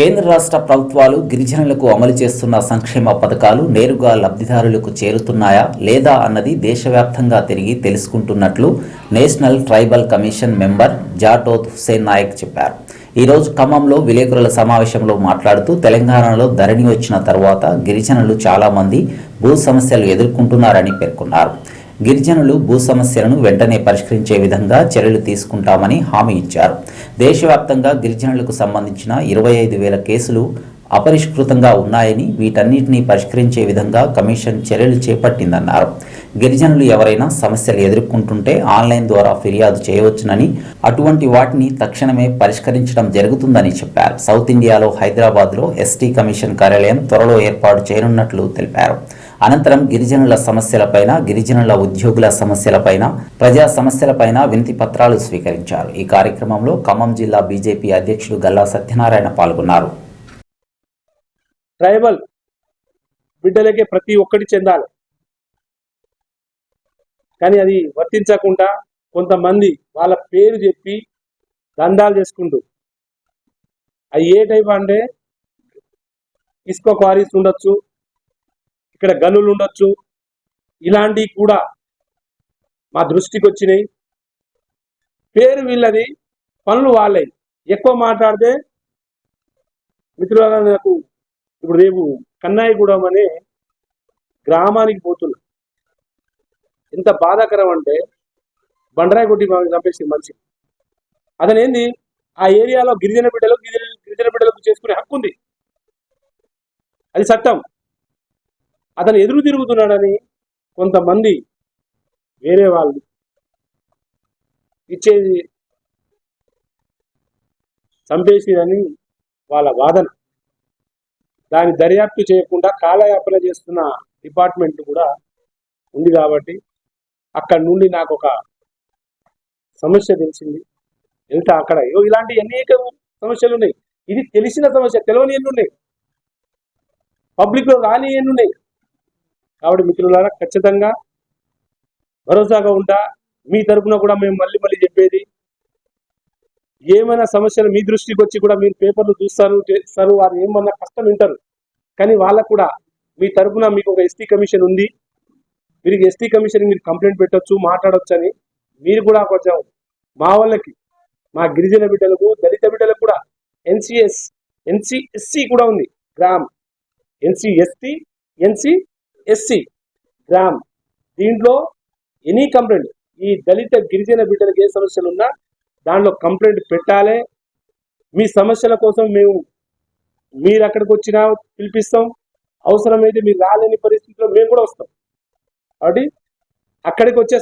కేంద్ర రాష్ట్ర ప్రభుత్వాలు గిరిజనులకు అమలు చేస్తున్న సంక్షేమ పథకాలు నేరుగా లబ్ధిదారులకు చేరుతున్నాయా లేదా అన్నది దేశవ్యాప్తంగా తిరిగి తెలుసుకుంటున్నట్లు national tribal commission member Jatoth Hussain Naik చెప్పారు. ఈరోజు ఖమ్మంలో విలేకరుల సమావేశంలో మాట్లాడుతూ తెలంగాణలో ధరణి వచ్చిన తర్వాత గిరిజనులు చాలామంది భూ సమస్యలు ఎదుర్కొంటున్నారని పేర్కొన్నారు. గిరిజనులు భూ సమస్యలను వెంటనే పరిష్కరించే విధంగా చర్యలు తీసుకుంటామని హామీ ఇచ్చారు. దేశవ్యాప్తంగా గిరిజనులకు సంబంధించిన ఇరవై ఐదు వేల కేసులు అపరిష్కృతంగా ఉన్నాయని వీటన్నిటిని పరిష్కరించే విధంగా కమిషన్ చర్యలు చేపట్టిందన్నారు. గిరిజనులు ఎవరైనా సమస్యలు ఎదుర్కొంటుంటే ఆన్లైన్ ద్వారా ఫిర్యాదు చేయవచ్చునని అటువంటి వాటిని తక్షణమే పరిష్కరించడం జరుగుతుందని చెప్పారు. సౌత్ ఇండియాలో హైదరాబాద్లో ఎస్టీ కమిషన్ కార్యాలయం త్వరలో ఏర్పాటు చేయనున్నట్లు తెలిపారు. అనంతరం గిరిజనుల సమస్యలపైన గిరిజనుల ఉద్యోగుల సమస్యలపైన ప్రజా సమస్యలపైన వినతి పత్రాలు స్వీకరించారు. ఈ కార్యక్రమంలో ఖమ్మం జిల్లా బీజేపీ అధ్యక్షుడు గల్లా సత్యనారాయణ పాల్గొన్నారు. ట్రైబల్ బిడ్డలకే ప్రతి ఒక్కటి చెందాలి. కానీ అది వర్తించకుండా కొంతమంది వాళ్ళ పేరు చెప్పి దందాలు చేసుకుంటూ అవి ఏ టైప్ అంటే ఇసుక క్వారీస్ ఉండొచ్చు ఇక్కడ గనులు ఉండొచ్చు. ఇలాంటివి కూడా మా దృష్టికి వచ్చినాయి. పేరు వీళ్ళది పనులు వాళ్ళవి ఎక్కువ మాట్లాడితే మిత్రులారా నాకు ఇప్పుడు రేపు కన్నాయిగూడెం అనే గ్రామానికి పోతున్నా. ఎంత బాధాకరం అంటే బండరాయి కొట్టి మనకి చంపేసింది మనిషి. అతను ఏంది ఆ ఏరియాలో గిరిజన బిడ్డలు గిరిజన గిరిజన బిడ్డలకు చేసుకునే హక్కు ఉంది అది చట్టం అతను ఎదురు తిరుగుతున్నాడని కొంతమంది వేరే వాళ్ళు ఇచ్చేది చంపేసిరని వాళ్ళ వాదన. దాన్ని దర్యాప్తు చేయకుండా కాలయాపన చేస్తున్న డిపార్ట్మెంట్ కూడా ఉంది కాబట్టి అక్కడ నుండి నాకు ఒక సమస్య తెలిసింది. ఎంత అక్కడ? ఇలాంటి అనేక సమస్యలు ఉన్నాయి. ఇది తెలిసిన సమస్య తెలవని ఎన్నున్నాయి. పబ్లిక్లో రాని ఎన్ని ఉన్నాయి కాబట్టి మిత్రులారా ఖచ్చితంగా భరోసాగా ఉంటా. మీ తరపున కూడా మేము మళ్ళీ మళ్ళీ చెప్పేది ఏమైనా సమస్యలు మీ దృష్టికి వచ్చి కూడా మీరు పేపర్లు చూస్తారు చేస్తారు వారు ఏమన్నా కష్టం వింటారు. కానీ వాళ్ళకు కూడా మీ తరపున మీకు ఒక ఎస్టీ కమిషన్ ఉంది. మీరు ఎస్టీ కమిషన్ మీరు కంప్లైంట్ పెట్టొచ్చు మాట్లాడవచ్చు అని మీరు కూడా కొంచెం మా వాళ్ళకి మా గిరిజన బిడ్డలకు దళిత బిడ్డలకు కూడా ఎన్సిఎస్ ఎన్సిఎస్సి కూడా ఉంది. Gram. NCST NC SC gram దీంట్లో ఎనీ కంప్లైంట్ ఈ దళిత గిరిజన బిడ్డలకు ఏ సమస్యలు ఉన్నా దాంట్లో కంప్లైంట్ పెట్టాలి. మీ సమస్యల కోసం మేము మీరు అక్కడికి వచ్చినా పిలిపిస్తాం. అవసరమైతే మీరు రాలేని పరిస్థితిలో మేము కూడా వస్తాం. కాబట్టి అక్కడికి వచ్చే